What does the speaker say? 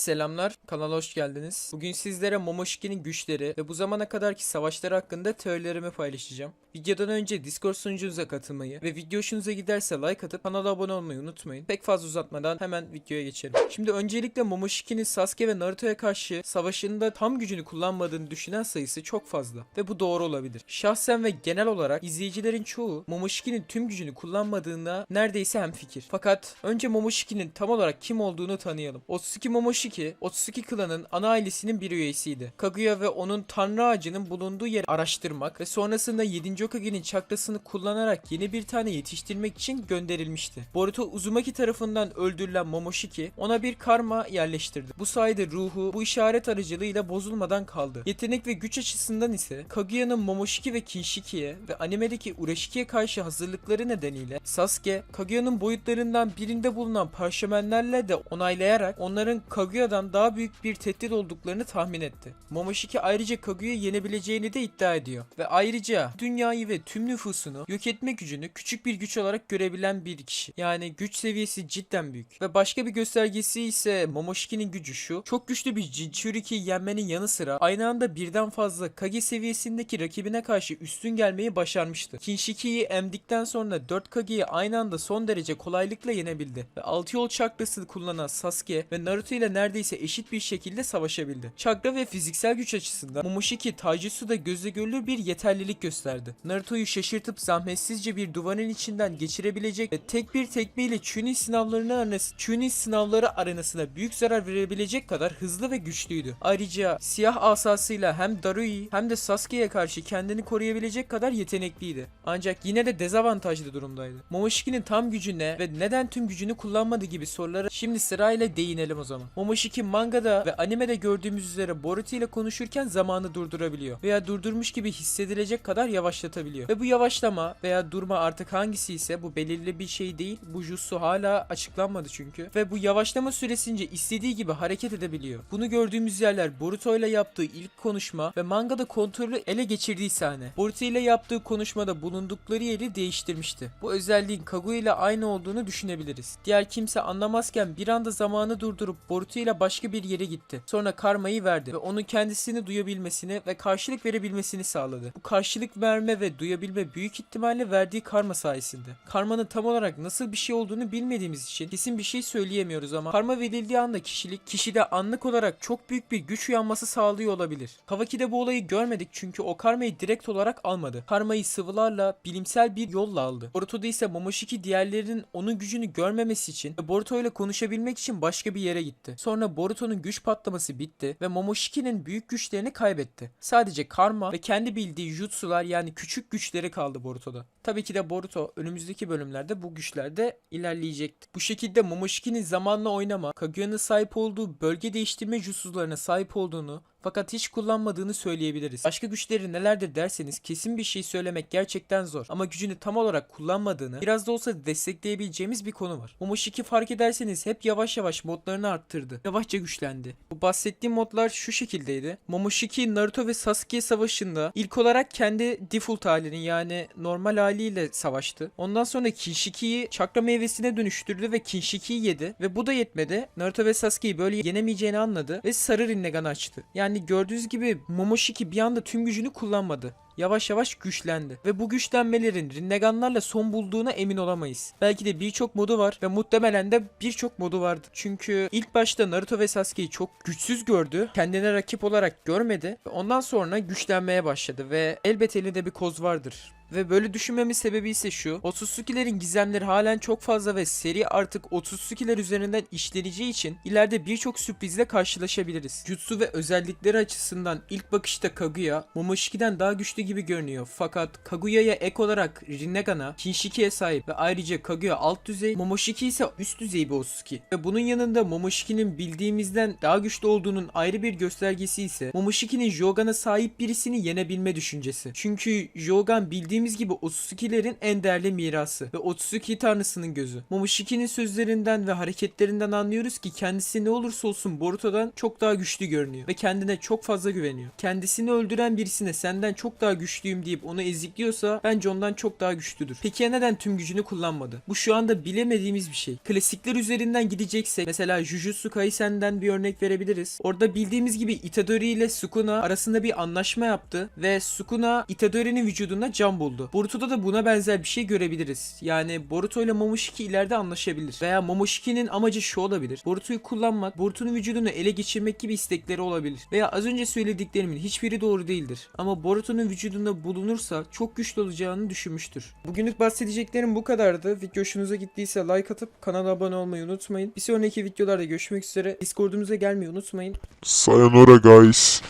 Selamlar, kanala hoş geldiniz. Bugün sizlere Momoshki'nin güçleri ve bu zamana kadarki savaşları hakkında teorilerimi paylaşacağım. Videodan önce Discord sunucunuza katılmayı ve video hoşunuza giderse like atıp kanala abone olmayı unutmayın. Pek fazla uzatmadan hemen videoya geçelim. Şimdi öncelikle Momoshki'nin Sasuke ve Naruto'ya karşı savaşında tam gücünü kullanmadığını düşünen sayısı çok fazla ve bu doğru olabilir. Şahsen ve genel olarak izleyicilerin çoğu Momoshki'nin tüm gücünü kullanmadığına neredeyse hemfikir. Fakat önce Momoshiki'nin tam olarak kim olduğunu tanıyalım. Otsuki Momoshiki, Otsuki klanın ana ailesinin bir üyesiydi. Kaguya ve onun tanrı ağacının bulunduğu yeri araştırmak ve sonrasında 7. Hokage'nin çakrasını kullanarak yeni bir tane yetiştirmek için gönderilmişti. Boruto Uzumaki tarafından öldürülen Momoshiki ona bir karma yerleştirdi. Bu sayede ruhu bu işaret aracılığıyla bozulmadan kaldı. Yetenek ve güç açısından ise Kaguya'nın Momoshiki ve Kinshiki'ye ve animedeki Urashiki'ye karşı hazırlıkları nedeniyle Sasuke, Kaguya'nın boyutlarından birinde bulunan parşömenlerle de onaylayarak onların Kaguya'dan daha büyük bir tehdit olduklarını tahmin etti. Momoshiki ayrıca Kaguya'yı yenebileceğini de iddia ediyor ve ayrıca dünyayı ve tüm nüfusunu yok etme gücünü küçük bir güç olarak görebilen bir kişi. Yani güç seviyesi cidden büyük. Ve başka bir göstergesi ise Momoshiki'nin gücü şu. Çok güçlü bir Jinchuriki'yi yenmenin yanı sıra aynı anda birden fazla Kage seviyesindeki rakibine karşı üstün gelmeyi başarmıştı. Kinshiki'yi emdikten sonra 4 Kage'yi aynı anda son derece kolaylıkla yenebildi. Ve 6 yol çakrasını kullanan Sasuke ve Naruto ile neredeyse eşit bir şekilde savaşabildi. Çakra ve fiziksel güç açısından Momoshiki Taijutsu'da gözle görülür bir yeterlilik gösterdi. Naruto'yu şaşırtıp zahmetsizce bir duvarın içinden geçirebilecek ve tek bir tekmeyle Chunin sınavlarını arenası, Chunin sınavları arenasına büyük zarar verebilecek kadar hızlı ve güçlüydü. Ayrıca siyah asasıyla hem Darui hem de Sasuke'ye karşı kendini koruyabilecek kadar yetenekliydi. Ancak yine de dezavantajlı durumdaydı. Momoshiki'nin tam gücü ne ve neden tüm gücünü kullanmadı gibi sorulara şimdi sırayla değinelim o zaman. Momoshiki mangada ve animede gördüğümüz üzere Boruto ile konuşurken zamanı durdurabiliyor veya durdurmuş gibi hissedilecek kadar yavaşlatabiliyor. Ve bu yavaşlama veya durma artık hangisi ise bu belirli bir şey değil. Bu jutsu hala açıklanmadı çünkü. Ve bu yavaşlama süresince istediği gibi hareket edebiliyor. Bunu gördüğümüz yerler Boruto ile yaptığı ilk konuşma ve mangada kontrolü ele geçirdiği sahne. Boruto ile yaptığı konuşmada bulundukları yeri değiştirmişti. Bu özelliğin Kaguya ile aynı olduğunu düşünebiliriz. Diğer kimse anlamazken bir anda zamanı durdurup Boruto ile başka bir yere gitti. Sonra karmayı verdi ve onun kendisini duyabilmesini ve karşılık verebilmesini sağladı. Bu karşılık verme ve duyabilme büyük ihtimalle verdiği karma sayesinde. Karmanın tam olarak nasıl bir şey olduğunu bilmediğimiz için kesin bir şey söyleyemiyoruz ama karma verildiği anda kişilik kişide anlık olarak çok büyük bir güç uyanması sağlıyor olabilir. Kawaki'de bu olayı görmedik çünkü o karmayı direkt olarak almadı. Karmayı sıvılarla bilimsel bir yolla aldı. Boruto'da ise Momoshiki diğerlerinin onun gücünü görmemesi için ve Boruto ile konuşabilmek için başka bir yere gitti. Sonra Boruto'nun güç patlaması bitti ve Momoshiki'nin büyük güçlerini kaybetti. Sadece karma ve kendi bildiği jutsular yani küçük güçleri kaldı Boruto'da. Tabii ki de Boruto önümüzdeki bölümlerde bu güçlerde ilerleyecekti. Bu şekilde Momoshiki'nin zamanla oynama, Kaguya'nın sahip olduğu bölge değiştirme jutsularına sahip olduğunu fakat hiç kullanmadığını söyleyebiliriz. Başka güçleri nelerdir derseniz kesin bir şey söylemek gerçekten zor. Ama gücünü tam olarak kullanmadığını biraz da olsa destekleyebileceğimiz bir konu var. Momoshiki fark ederseniz hep yavaş yavaş modlarını arttırdı. Yavaşça güçlendi. Bu bahsettiğim modlar şu şekildeydi. Momoshiki Naruto ve Sasuke savaşında ilk olarak kendi default halini yani normal haliyle savaştı. Ondan sonra Kinshiki'yi çakra meyvesine dönüştürdü ve Kinshiki'yi yedi. Ve bu da yetmedi. Naruto ve Sasuke'yi böyle yenemeyeceğini anladı ve sarı Rinnegan açtı. Yani gördüğünüz gibi Momoshiki bir anda tüm gücünü kullanmadı yavaş yavaş güçlendi. Ve bu güçlenmelerin Rinneganlarla son bulduğuna emin olamayız. Belki de birçok modu var ve muhtemelen de birçok modu vardı. Çünkü ilk başta Naruto ve Sasuke'yi çok güçsüz gördü. Kendine rakip olarak görmedi. Ve ondan sonra güçlenmeye başladı ve elbet elinde bir koz vardır. Ve böyle düşünmemin sebebi ise şu. Otsutsuki'lerin gizemleri halen çok fazla ve seri artık Otsutsuki'ler üzerinden işleneceği için ileride birçok sürprizle karşılaşabiliriz. Jutsu ve özellikleri açısından ilk bakışta Kaguya, Momoshiki'den daha güçlü gibi görünüyor. Fakat Kaguya'ya ek olarak Rinnegan'a, Kinshiki'ye sahip ve ayrıca Kaguya alt düzey, Momoshiki ise üst düzey bir Otsutsuki. Ve bunun yanında Momoshiki'nin bildiğimizden daha güçlü olduğunun ayrı bir göstergesi ise Momoshiki'nin Jogan'a sahip birisini yenebilme düşüncesi. Çünkü Jogan bildiğimiz gibi Otsutsuki'lerin en değerli mirası ve Otsutsuki tanrısının gözü. Momoshiki'nin sözlerinden ve hareketlerinden anlıyoruz ki kendisi ne olursa olsun Boruto'dan çok daha güçlü görünüyor ve kendine çok fazla güveniyor. Kendisini öldüren birisine senden çok daha daha güçlüyüm deyip onu ezikliyorsa bence ondan çok daha güçlüdür. Peki ya neden tüm gücünü kullanmadı? Bu şu anda bilemediğimiz bir şey. Klasikler üzerinden gideceksek mesela Jujutsu Kaisen'den bir örnek verebiliriz. Orada bildiğimiz gibi Itadori ile Sukuna arasında bir anlaşma yaptı ve Sukuna Itadori'nin vücudunda can buldu. Boruto'da da buna benzer bir şey görebiliriz. Yani Boruto ile Momoshiki ileride anlaşabilir. Veya Momoshiki'nin amacı şu olabilir. Boruto'yu kullanmak, Boruto'nun vücudunu ele geçirmek gibi istekleri olabilir. Veya az önce söylediklerimin hiçbiri doğru değildir. Ama Boruto'nun vücudunda bulunursa çok güçlü olacağını düşünmüştür. Bugünlük bahsedeceklerim bu kadardı. Video hoşunuza gittiyse like atıp kanala abone olmayı unutmayın. Bir sonraki videolarda görüşmek üzere. Discord'umuza gelmeyi unutmayın. Sayonara guys.